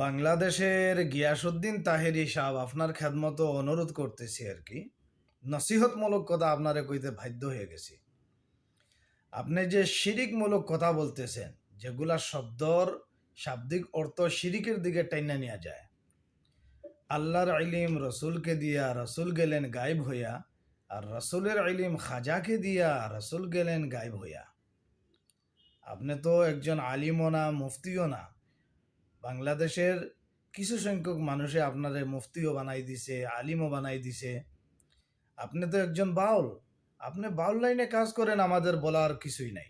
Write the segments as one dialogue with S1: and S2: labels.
S1: বাংলাদেশের গিয়াসুদ্দিন তাহেরি সাহেব আপনার খেদমতো অনুরোধ করতেছি আর কি। নসিহতমূলক কথা আপনারে কইতে বাধ্য হয়ে গেছি। আপনি যে শিরিকমূলক কথা বলতেছেন, যেগুলা শব্দর শাব্দিক অর্থ শিরিকের দিকে টাইনা নেওয়া যায়। আল্লাহর ইলিম রসুলকে দিয়া রসুল গেলেন গায়েব হইয়া, আর রসুলের ইলিম খাজাকে দিয়া রসুল গেলেন গায়েব হইয়া। আপনি তো একজন আলিমও না, মুফতিও না। বাংলাদেশের কিছু সংখ্যক মানুষে আপনারে মুফতিও বানাই দিছে, আলিমও বানাই দিছে। আপনি তো একজন বাউল। আপনি বাউল লাইনে কাজ করেন, আমাদের বলার কিছুই নাই।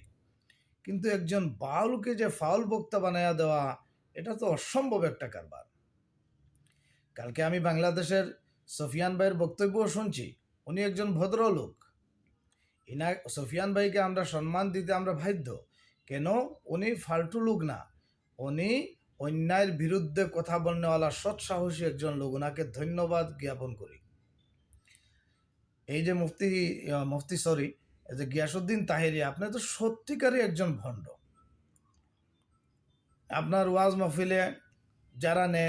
S1: কিন্তু একজন বাউলকে যে ফাউল বক্তা বানায়া দেওয়া, এটা তো অসম্ভব একটা কারবার। কালকে আমি বাংলাদেশের সফিয়ান ভাইয়ের বক্তব্য শুনছি। উনি একজন ভদ্রলোক। ইনা সফিয়ান ভাইকে আমরা সম্মান দিতে আমরা বাধ্য। কেন? উনি ফালতু লোক না। উনি অন্যায়ের বিরুদ্ধে কথা বলনেওয়ালা সৎ সাহসী একজন লোক ওনাকে ধন্যবাদ জ্ঞাপন করি। এই যে মুফতি মুফতি সরি এই যে গিয়াসুদ্দিন তাহেরি, আপনি তো সত্যিকারই একজন ভণ্ড। আপনার ওয়াজ মহফিলে যারা নে,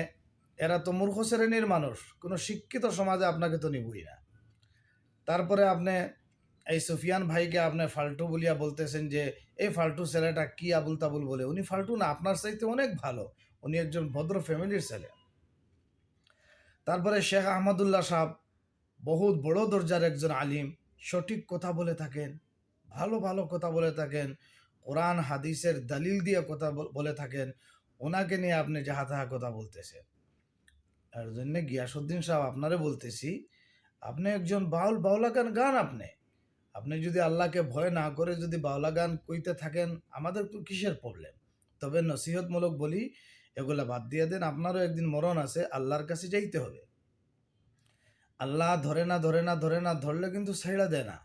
S1: এরা তো মূর্খ শ্রেণির মানুষ, কোনো শিক্ষিত সমাজে আপনাকে তো নিবই না। তারপরে আপনি এই সুফিয়ান ভাইকে আপনি ফাল্টু বলিয়া বলতেছেন যে, এই ফাল্টু ছেলেটা কি আবুল তাবুল বলে? উনি ফাল্টু না, আপনার চাইতে অনেক ভালো। উনি একজন ভদ্র ফ্যামিলির ছেলে। তারপরে শেখ আহমদুল্লাহ সাহেব বহুত বড় দরজার একজন আলিম, সঠিক কথা বলে থাকেন, ভালো ভালো কথা বলে থাকেন, কোরআন, হাদিসের দলিল দিয়ে কথা বলে থাকেন, ওনাকে নিয়ে আপনি যাহা তাহা কথা বলতেছেন। এর জন্য গিয়াসুদ্দিন সাহেব আপনারে বলতেছি, আপনি একজন বাউল বাউলা গান গান আপনি? আপনি যদি আল্লাহকে ভয় না করে যদি বাউলা গান কইতে থাকেন, আমাদের তো কিসের প্রবলেম তবে নসিহতমূলক বলি, এগুলা বাদ দিয়ে দেন, আপনারও একদিন মরণ আছে, আল্লাহর কাছে যাইতে হবে। আল্লাহ ধরে না ধরে না ধরে না, ধরলে কিন্তু ছেড়া দেয় না।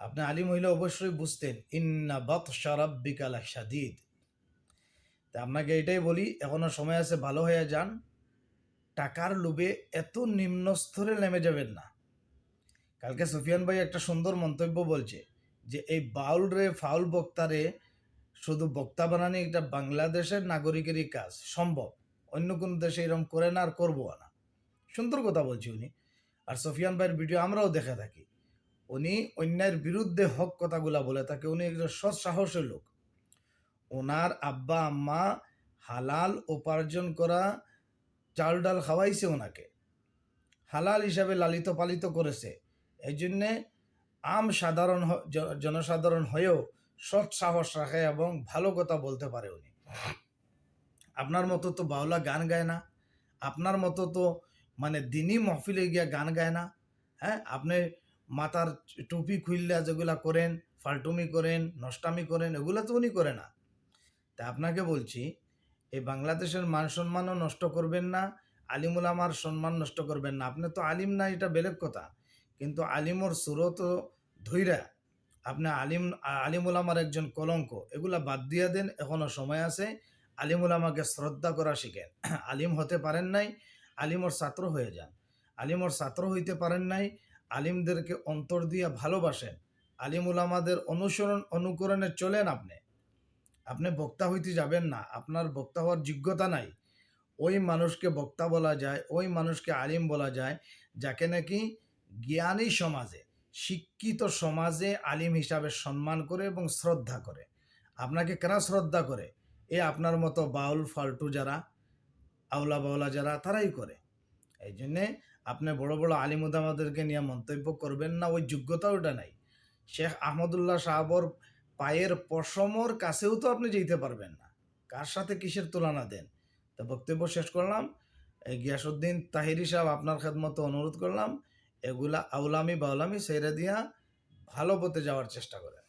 S1: আপনি আলিম মহিলা অবশ্যই বুঝতেন, ইন্না বত শরাব্বিকাল সাদিদ তা আপনাকে এটাই বলি, এখনও সময় আছে, ভালো হয়ে যান। টাকার লোভে এত নিম্ন স্তরে নেমে যাবেন না। কালকে সুফিয়ান ভাই একটা সুন্দর মন্তব্য বলছে যে এই বাউল রে ফাউল বক্তারে শুধু বক্তা বানানি এটা বাংলাদেশের নাগরিকেরই কাজ, সম্ভব। অন্য কোনো দেশে এরকম করে না আর করব না। সুন্দর কথা বলছি উনি। আর সফিয়ান ভাইয়ের ভিডিও আমরাও দেখে থাকি। উনি অন্যায়ের বিরুদ্ধে হক কথাগুলা বলে থাকে, উনি একজন সৎ সাহসের লোক। ওনার আব্বা, আম্মা হালাল উপার্জন করা চাল ডাল খাওয়াইছে ওনাকে। হালাল হিসাবে লালিত পালিত করেছে। এই জন্যে আম সাধারণ জনসাধারণ হয়েও সৎ সাহস রাখে এবং ভালো কথা বলতে পারে উনি। আপনার মতো তো বাউলা গান গায় না। আপনার মতো তো মানে দিনই মহফিলে গিয়া গান গায় না। হ্যাঁ আপনি মাথার টুপি খুললে যেগুলা করেন, ফাল্টুমি করেন, নষ্টামি করেন, এগুলো তো উনি করে না। তা আপনাকে বলছি, এই বাংলাদেশের মান সম্মানও নষ্ট করবেন না, আলিমুল আমার সম্মান নষ্ট করবেন না। আপনি তো আলিম না, এটা বেলেগ কথা। কিন্তু আলিমর সুরত ধৈরা আপনি আলিম, আলিমুল আমার একজন কলঙ্ক, এগুলা বাদ দিয়ে দেন, এখনও সময় আছে। আলিমুল আমাকে শ্রদ্ধা করা শিখেন। আলিম হতে পারেন নাই, আলিমর ছাত্র হয়ে যান। আলিমর ছাত্র হইতে পারেন নাই, আলিমদেরকে অন্তর দিয়ে ভালোবাসেন। আলিমুল আমাদের অনুসরণ, অনুকরণে চলেন আপনি। আপনি বক্তা হইতে যাবেন না, আপনার বক্তা হওয়ার যোগ্যতা নাই। ওই মানুষকে বক্তা বলা যায়, ওই মানুষকে আলিম বলা যায়, যাকে নাকি জ্ঞানী সমাজে, শিক্ষিত সমাজে আলিম হিসাবে সম্মান করে এবং শ্রদ্ধা করে। আপনাকে কেনা শ্রদ্ধা করে? এ আপনার মতো বাউল, ফাল্টু যারা, আউলা বাউলা যারা, তারাই করে। এই জন্যে আপনি বড় বড় আলিমুদামাদেরকে নিয়ে মন্তব্য করবেন না, ওই যোগ্যতা ওটা নাই। শেখ আহমদুল্লাহ সাহাবর পায়ের পশমর কাছেও তো আপনি যেতে পারবেন না। কার সাথে কিসের তুলনা দেন? তো বক্তব্য শেষ করলাম। গিয়াসুদ্দিন তাহিরি সাহেব আপনার খেদমতো অনুরোধ করলাম। এগুলা আউলামি বাউলামি সেরে দিয়া ভালো পথে যাওয়ার চেষ্টা করেন